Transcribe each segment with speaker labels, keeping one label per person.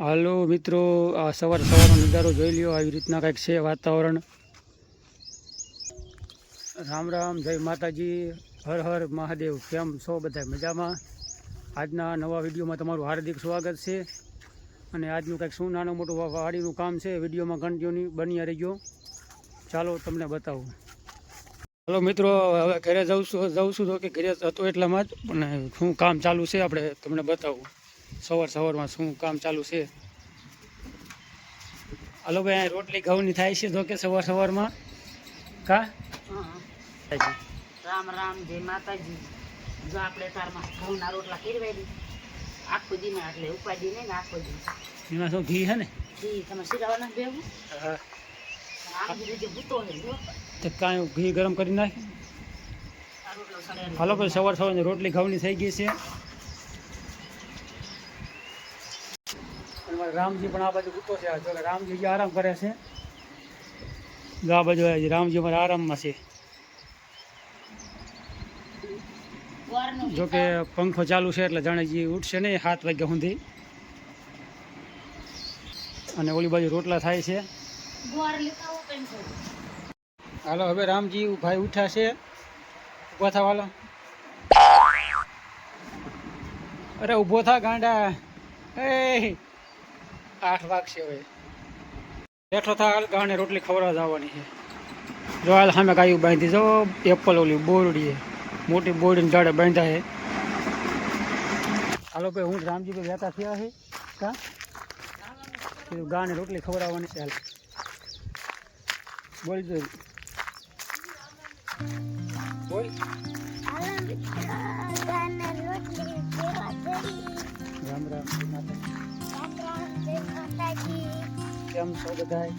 Speaker 1: હાલો મિત્રો, આ સવાર સવારનો નજારો જોઈ લ્યો. આવી રીતના કંઈક છે વાતાવરણ. રામ રામ, જય માતાજી. હર હર મહાદેવ. કેમ છો બધા મજામાં? આજના નવા વિડીયોમાં તમારું હાર્દિક સ્વાગત છે. અને આજનું કંઈક શું નાનું મોટું વાડીનું કામ છે વિડીયોમાં કન્ટિન્યુ બન્યા રહીજો. ચાલો તમને બતાવું. હલો મિત્રો, હવે ઘરે જઉં છું જઉં છું તો કે ઘરે હતો એટલામાં જ. પણ શું કામ ચાલુ છે આપણે તમને બતાવું. સવાર સવારમાં શું કામ ચાલુ છે? હાલો ભાઈ અહીં રોટલી ઘઉંની થાય છે તો કે સવાર સવારમાં. કા?
Speaker 2: રામ રામ જય માતાજી. જો આપણે તારમાં ઘઉંના રોટલા કેરવાય દી. આખો દી એટલે ઉપાડી નહીં ને આખો દી.
Speaker 1: એમાં શું ઘી છે ને?
Speaker 2: ઘી તમે શીરાવાના બેવું
Speaker 1: હા. તો કાંઈ ઘી ગરમ કરી નાખી.
Speaker 2: હલો
Speaker 1: હાલો ભાઈ સવાર સવારની રોટલી ઘઉંની થઈ ગઈ છે અને મારા રામજી પણ આ બાજુ ઉતો છે. જો રામજી આરામ કરે છે. આ બાજુ રામજી અમારા આરામમાં છે.
Speaker 2: જોકે
Speaker 1: જો કે પંખો ચાલુ છે એટલે જાણે જે ઉઠશે નહીં સાત વાગ્યા સુધી. અને ઓલી બાજુ રોટલા થાય છે. હાલો હવે રામજી ભાઈ ઉઠ્યા છે. ઊભા થા હાલો. અરે ઊભો થા ગાંડા. એ આઠ વાગશે હવે. બેઠો થાય ગાને રોટલી ખવડાવવા જવાની છે. જો હાલ સામે ગાયું બાંધી જો એપલ ઓલી બોરડી. મોટી બોરડીને જાડે બાંધ્યા છે. હાલો ભાઈ હું રામજી ભાઈ વહેતા થયા છે. કા? ગાને રોટલી ખવડાવવાની છે હાલ. બોલ જો બોલ. રામ રામ માતા. કેમ છો બધાય?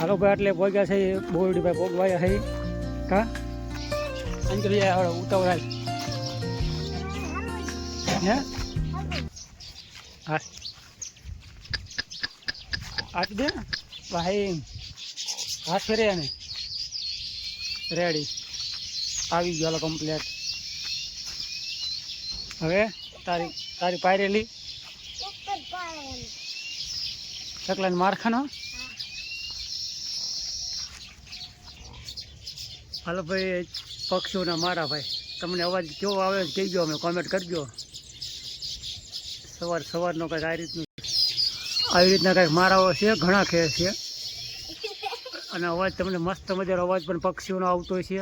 Speaker 1: હાલો ભાઈ એટલે ભોગ્યા છે બોરડી ભાઈ ભોગવાયા છે. કા? અંજલિ હવે ઉતાવળ હે? હા. આજ દે ભાઈ હાથ ફેરે ને. રેડી આવી ગયો કમ્પ્લેટ હવે તારી તારી પાયરેલી. ચકલાને મારખાનો. હાલો ભાઈ પક્ષીઓના મારા ભાઈ. તમને અવાજ કેવો આવે કહી ગયો અમે કોમેન્ટ કરજો. સવાર સવારનો કંઈક આ રીતનું આવી રીતના કંઈક મારાઓ છે, ઘણા ખે છે. અને અવાજ તમને મસ્ત મજાનો અવાજ પણ પક્ષીઓનો આવતો હોય છે.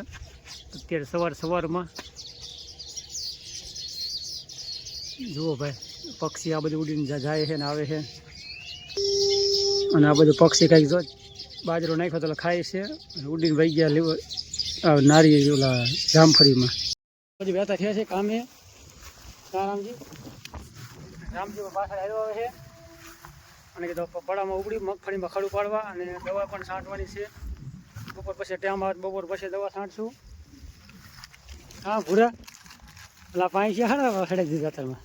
Speaker 1: અત્યારે સવાર સવારમાં જુઓ ભાઈ, પક્ષી આ બધું ઉડીને જાય છે ને આવે છે. અને આ બધું પક્ષી કાંઈક જો બાજરો નાખ્યો તો ખાય છે. અને ઉડીને વહી ગયા નારી ઓલા જામફળીમાં. પછી બેતા થયા છે કામે. રામજી. રામજી પાછળ આવ્યો આવે છે. અને કીધું પડામાં ઉગડી મગફળીમાં ખડું પાડવા અને દવા પણ છાંટવાની છે. બપોર પછી ટાઈમ આવે બપોર પછી દવા છાંટશું. હા, ભૂરા. પેલા પાણી છે હા સડે દીધા તમે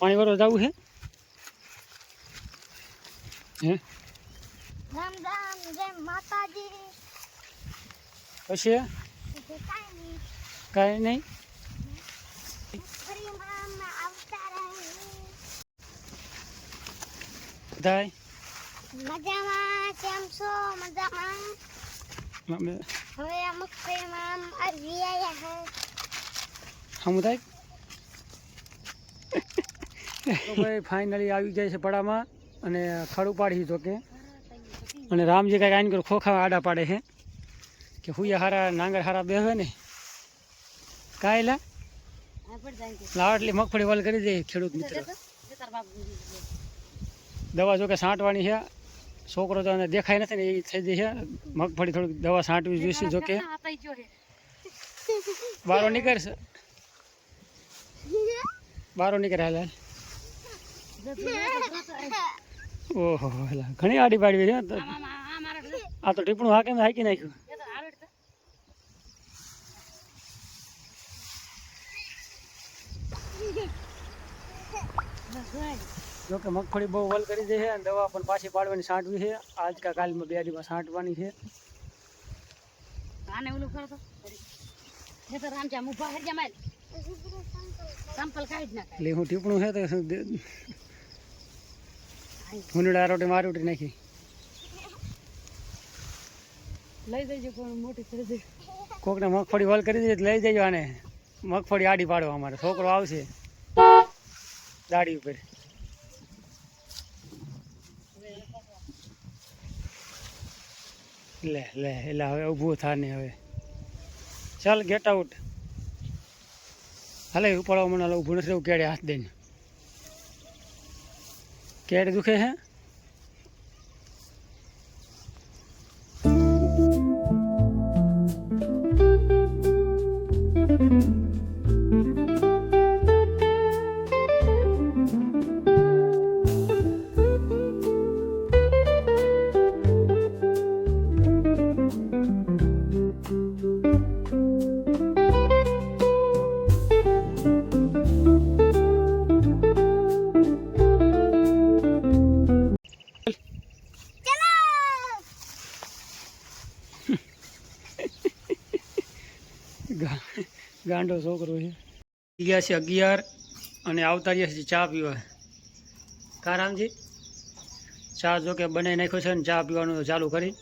Speaker 1: પાણી વાળો જવું છે? હે?
Speaker 3: રામ રામ જય માતાજી.
Speaker 1: પછી?
Speaker 3: કાંઈ નહીં.
Speaker 1: બધાય?
Speaker 3: મજામાં કેમ છો? મજામાં? હવે અમુક પ્રેમામ આવી આવ્યા હે.
Speaker 1: હમ થાય તો ભાઈ ફાઇનલી આવી જાય છે પડામાં અને ખડું પાડી તો કે. અને રામજી કાંઈક આઈને ખોખા આડા પાડે છે કે હુયા હારા નાંગર હારા બેહવે ને. કાયલા? લાવટલી મગફળી વાલ કરી દે ખેડૂત મિત્ર. દવા જો કે છાંટવાની છે છોકરો તો દેખાય નથી ને, એ થઈ જઈ છે મગફળી થોડીક દવા છાંટવી જોઈશે જો કે.
Speaker 2: આતાઈ જો
Speaker 1: બારો નીકળશે. બારો નીકળ્યા. ઓહો ઘણી આડી પાડવી છે
Speaker 2: આ
Speaker 1: તો ટીપણું હાકે ને હાકી નાખ્યું.
Speaker 2: એ તો આવડે તો બસ ભાઈ
Speaker 1: જો કે મગફળી બહુ વલ કરી દે છે અને દવા પણ પાછી પાડવાની છાંટવી છે. આજ કા કાલમાં બે દિવસ છાંટવાની છે.
Speaker 2: આને ઓલું કરો તો. રામ જામ ઊભા હરજા માલ કાઢી નાખાય
Speaker 1: હું ટીપણું છે તો હુંડડા રોટી મારી ઉઠી નાખી.
Speaker 2: લઈ જજો કોણ મોટી થઈ જશે
Speaker 1: કોકને મગફળી વલ કરી દીધી તો લઈ જજો આને. મગફળી આડી પાડો અમારે. છોકરો આવશે. દાડી ઉપર. લે લે એટલે હવે ઊભું થા ને હવે. ચાલ ગેટ આઉટ હાલે ઉપાડવા મને ઊભું નથી રહેવું કેડે હાથ દઈને. કેડ દુખે હે? ગાંડો છોકરો છે. ગયા છે અગિયાર અને આવતા રહ્યા છે ચા પીવા. કારામજી ચા જો કે બનાવી નાખ્યો છે ને ચા પીવાનું ચાલુ કરી.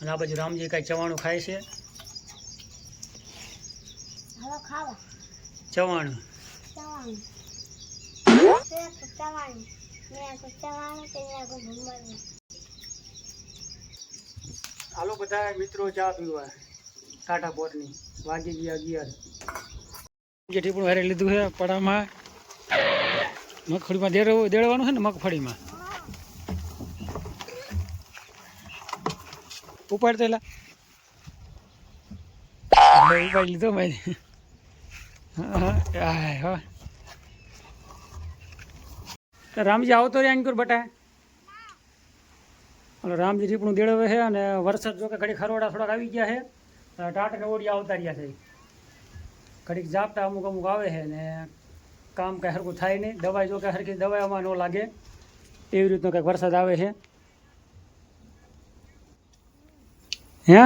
Speaker 1: અને આ બાજુ રામજી કાંઈ ચવાણું ખાય છે. ચવાણું? હાલો બધા મિત્રો ચા પીવા. ટાટા પોરની વાગી ગયા અગિયાર જે ટીપણું હારે લીધું છે પડામાં. મગફળીમાં દેડવું દેડવાનું છે ને મગફળીમાં? ઉપાડ તેલા ઉપાડી લીધો મેં રામજી આવતો રે આની કર બટા. રામજી રીપણું દેડવે છે અને વરસાદ જો કે ઘડી ખરોડા થોડાક આવી ગયા છે. ટાટા ને ઓડિયા આવતા રહ્યા છે. ઘડીક જાપતા અમુક અમુક આવે છે ને કામ કાંઈ હરખું થાય નહીં. દવાઈ જો કે હરખી દવાઈમાં ન લાગે એવી રીતનો કંઈક વરસાદ આવે છે. હે.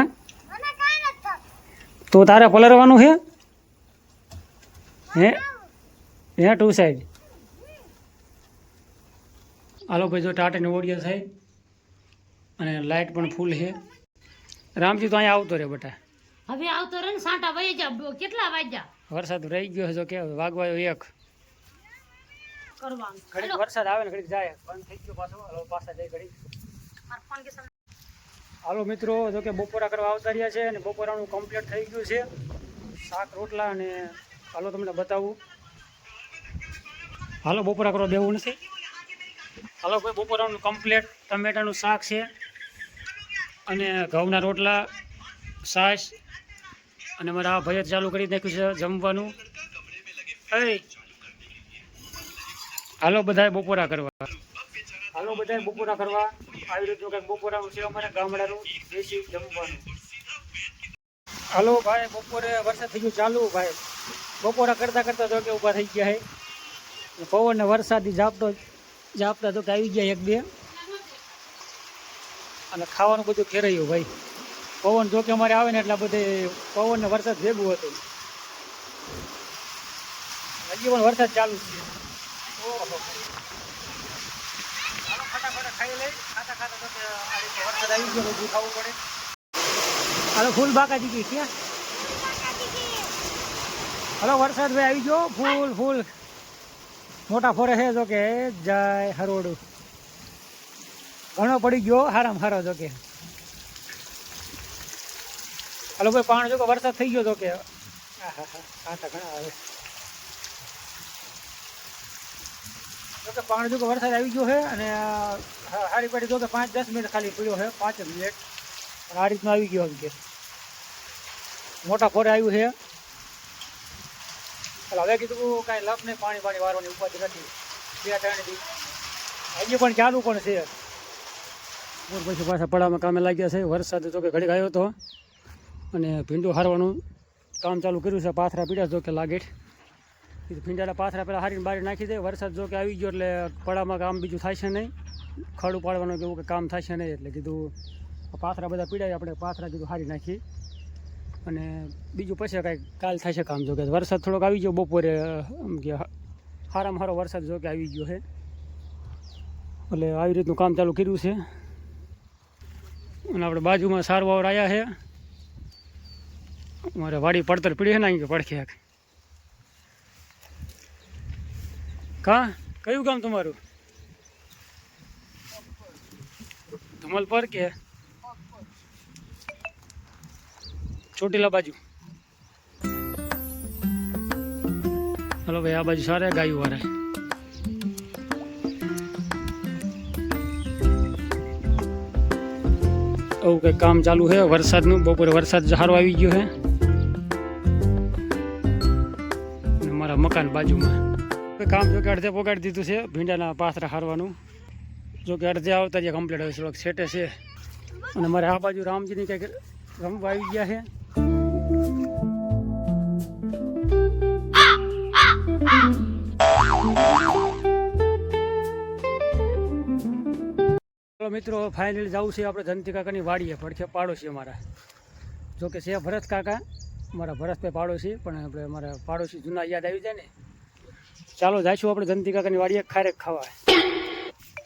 Speaker 1: તો તારે પલરવાનું છે? હે? હે ટુ સાઈડ? હાલો ભાઈ જો ટાટાની ઓડિયો થાય અને લાઇટ પણ ફૂલ છે. રામજી તો અહીંયા આવતો રહે બટા.
Speaker 2: હવે આવતો રે ને સાંટા વહી જા કેટલા વાગ્યા?
Speaker 1: વરસાદ રહી ગયો જો કે વાગવાયો એક.
Speaker 2: કરવાનું.
Speaker 1: ઘડીક વરસાદ આવે ને ઘડીક જાય. બંધ થઈ ગયો પાછો. હાલો પાછા જાય
Speaker 2: સમ-
Speaker 1: હાલો મિત્રો જો કે બપોરા કરવા આવતા રહ્યા છે અને બપોરાનું કમ્પ્લીટ થઈ ગયું છે. શાક રોટલા અને હાલો તમને બતાવું. હાલો બપોરા કરવા દેવું નથી. હાલો ભાઈ બપોરાનું કમ્પ્લીટ ટમેટાનું શાક છે અને ઘઉંના રોટલા છાશ અને મારા ભાઈએ ચાલુ કરી નાખ્યું છે જમવાનું. એ હાલો બધાએ બપોરા કરવા. હાલો બધાએ બપોરા કરવા. આવી રીતનું કંઈક બપોરાનું છે અમારે ગામડાનું દેશી જમવાનું. હાલો ભાઈ, બપોરે વરસાદ થઈ ગયો ચાલુ ભાઈ. બપોરા કરતા કરતા તો કે ઊભા થઈ ગયા છે પવન ને વરસાદી ઝાપટો ઝાપટા તો કે આવી ગયા એક બે. અને ખાવાનું બધું ખેરાયું ભાઈ. પવન જોકે અમારે આવે ને એટલે બધે પવન ને વરસાદ ભેગું હતું. હજી પણ વરસાદ ચાલુ છે. હાલો, ફૂલ બાકા ગઈ ક્યાં? હલો, વરસાદ ભાઈ આવી ગયો. ફૂલ ફૂલ. મોટા ફોરે છે જો કે. જાય હરોડું. ઘણો પડી ગયો. હારામ હારો જો કે. હલો ભાઈ પાણી જો કે વરસાદ થઈ ગયો તો કે આહાહા, કાંટા ઘણા આવે. જો કે પાણી જો વરસાદ આવી ગયો છે અને હા- હારી પાડી જો કે પાંચ દસ મિનિટ ખાલી પડ્યો છે પાંચ મિનિટ. અને આ રીતનું આવી ગયો એમ કે. મોટા ફોરે આવ્યું છે એટલે હવે કીધું કાંઈ લપ નહીં પાણી પાણી વારવાની ઉપાધિ નથી. બે ત્રણ દી. હજી પણ ચાલુ પણ છે. પછી પાછા પડામાં કામે લાગ્યા છે. વરસાદ તો કે ઘડીક આવ્યો હતો અને ભીંડું હારવાનું કામ ચાલુ કર્યું છે. પાથરા પીડ્યા જો કે લાગેટ ભીંડાના પાથરા પહેલાં હારીને બારી નાખી દે. વરસાદ જો કે આવી ગયો એટલે પડામાં કામ બીજું થાય છે નહીં. ખડ પાડવાનું કે એવું કે કામ થાય છે નહીં એટલે કીધું પાથરા બધા પીડાય, આપણે પાથરા કીધું હારી નાખી. અને બીજું પછી કાંઈ કાલ થશે કામ જો કે વરસાદ થોડોક આવી ગયો બપોરે એમ કે સારામાં સારો વરસાદ જો કે આવી ગયો છે. એટલે આવી રીતનું કામ ચાલુ કર્યું છે. અને આપણે બાજુમાં સારવાર આવ્યા છે. અમારે વાડી પડતર પડી છે ને અહીં પડખે કા? કયું ગામ તમારું? ધમલપર કે? ચોટીલા બાજુ. હલો ભાઈ, આ બાજુ સારા ગાયું વાળા આવું કંઈક કામ ચાલુ છે, વરસાદનું, બપોરે વરસાદ સારો આવી ગયો છે. મકાન બાજુમાં. કામ જો કે અડધે પોગાડી દીધું છે, ભીંડાના પાથરા હારવાનું. જો કે અડધે આવતા જે કમ્પ્લીટ હોય થોડોક સેટે છે. અને મારે આ બાજુ રામજીની કંઈક રમવા આવી ગયા છે. મિત્રો ફાઇનલી જવું છે આપણે ધનતી કાકાની વાડીએ, પડખે પાડોશી અમારા. જોકે છે ભરત કાકા. મારા ભરતભાઈ પાડોશી, પણ આપણે અમારા પાડોશી જૂના યાદ આવી જાય ને. ચાલો જઈશું આપણે ધનતી કાકાની વાડીએ, ખારેક ખાવા.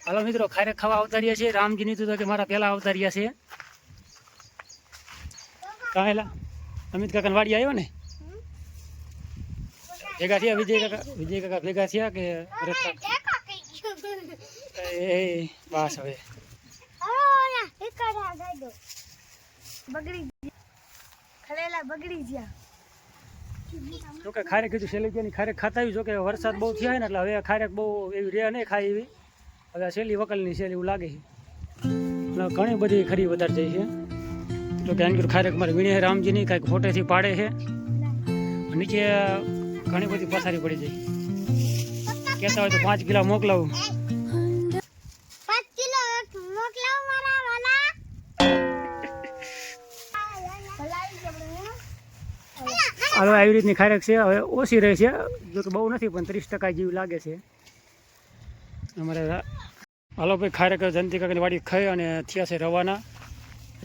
Speaker 1: હાલો મિત્રો, ખારેક ખાવા આવતા રહ્યા છીએ. રામજીની તો કે મારા પહેલાં આવતા રહ્યા છે. કાહેલા અમિત કાકાની વાડી આવ્યો ને? ભેગા થયા, વિજય કાકા વિજય કાકા ભેગા થયા કે એ બસ હવે.
Speaker 3: બગડી ખરેલા બગડી ગયા.
Speaker 1: જો કે ખારેક કીધું શેલીની ખારેક ખાતા આવી જો કે વરસાદ બહુ થયા ને એટલે હવે ખારેક બહુ એવી રહે નહીં ખાય એવી. હવે આ શેલી વકલની શેલી એવું લાગે છે. એટલે ઘણી બધી ખરી વધારે જાય છે. જો કે આની ખારેક મારે વીણે રામજીની કાંઈક ફોટેથી પાડે છે. નીચે ઘણી બધી પથારી પડી જાય કહેતા હોય તો પાંચ કિલો મોકલાવું. હવે આવી રીતની ખારેક છે, હવે ઓછી રહે છે. જો કે બહુ નથી, પણ ત્રીસ ટકા જેવી લાગે છે. અમારે હાલો ભાઈ ખારેક જનતી કાકાની વાડી ખાઈ અને થયા છે રવાના.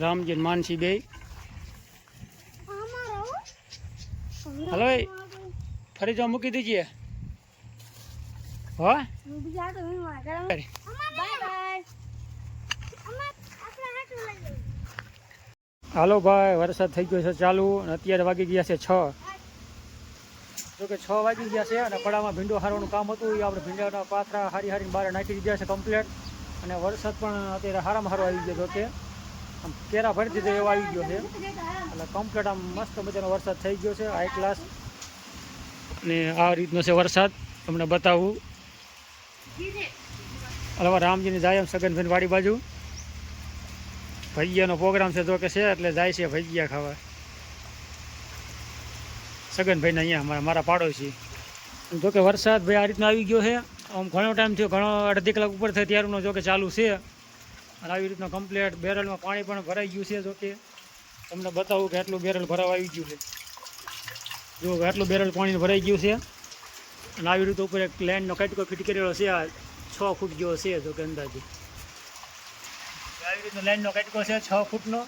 Speaker 1: રામજી માનસી બે. હાલો ભાઈ ફરી જો મૂકી દીજીએ. હા? હાલો ભાઈ વરસાદ થઈ ગયો છે ચાલુ અને અત્યારે વાગી ગયા છે છ. જો કે છ વાગી ગયા છે અને પડામાં ભીંડો હારવાનું કામ હતું. એ આપણે ભીંડાના પાથરા હારી હારીને બહાર નાખી દીધા છે કમ્પ્લેટ અને વરસાદ પણ અત્યારે હારામાં હારો આવી ગયો જોકે આમ કેરા ભરી દીધો એવો આવી ગયો છે. એટલે કમ્પ્લેટ આમ મસ્ત મજાનો વરસાદ થઈ ગયો છે હાઈ ક્લાસ અને આ રીતનો છે વરસાદ. તમને બતાવું. હવે રામજીની જાય એમ સગનભાઈ વાડી બાજુ. ભજીયાનો પ્રોગ્રામ છે તો કે છે, એટલે જાય છે ભજીયા ખાવા. સગનભાઈને અહીંયા, અમારા મારા પાડોશી. જોકે વરસાદ ભાઈ આ રીતનો આવી ગયો છે. આમ ઘણો ટાઈમ થયો, ઘણો અડધી કલાક ઉપર થાય ત્યારનો જોકે ચાલુ છે. અને આવી રીતનો કમ્પ્લેટ બેરલમાં પાણી પણ ભરાઈ ગયું છે જો કે. તમને બતાવું કે આટલું બેરલ ભરાવા આવી ગયું છે. જો આટલું બેરલ પાણી ભરાઈ ગયું છે. અને આવી રીતે ઉપર એક લાઇનનો કટકો ફિટ કરેલો છે. આ છ ફૂટ જેવો છે જોકે અંદાજે. આવી રીતનો લાઈનનો કટકો છે, છ ફૂટનો.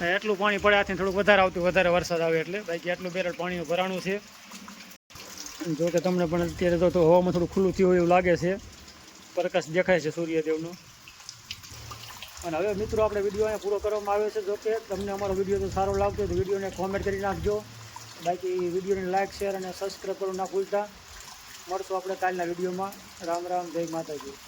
Speaker 1: એટલું પાણી પડે આથી થોડુંક વધારે આવતું, વધારે વરસાદ આવે એટલે. બાકી આટલું બેરલ પાણીનું ભરાણું છે. જો કે તમને પણ અત્યારે તો હવામાં થોડું ખુલ્લું થયું એવું લાગે છે. પ્રકાશ દેખાય છે સૂર્યદેવનો. અને હવે મિત્રો આપણે વીડિયો અહીંયા પૂરો કરવામાં આવ્યો છે. જો કે તમને અમારો વીડિયો તો સારો લાગતો તો વિડીયોને કોમેન્ટ કરી નાખજો. બાકી વિડીયોને લાઇક શેર અને સબસ્ક્રાઈબ કરવું ના ભૂલતા. મળશું આપણે કાલના વિડીયોમાં. રામ રામ, જય માતાજી.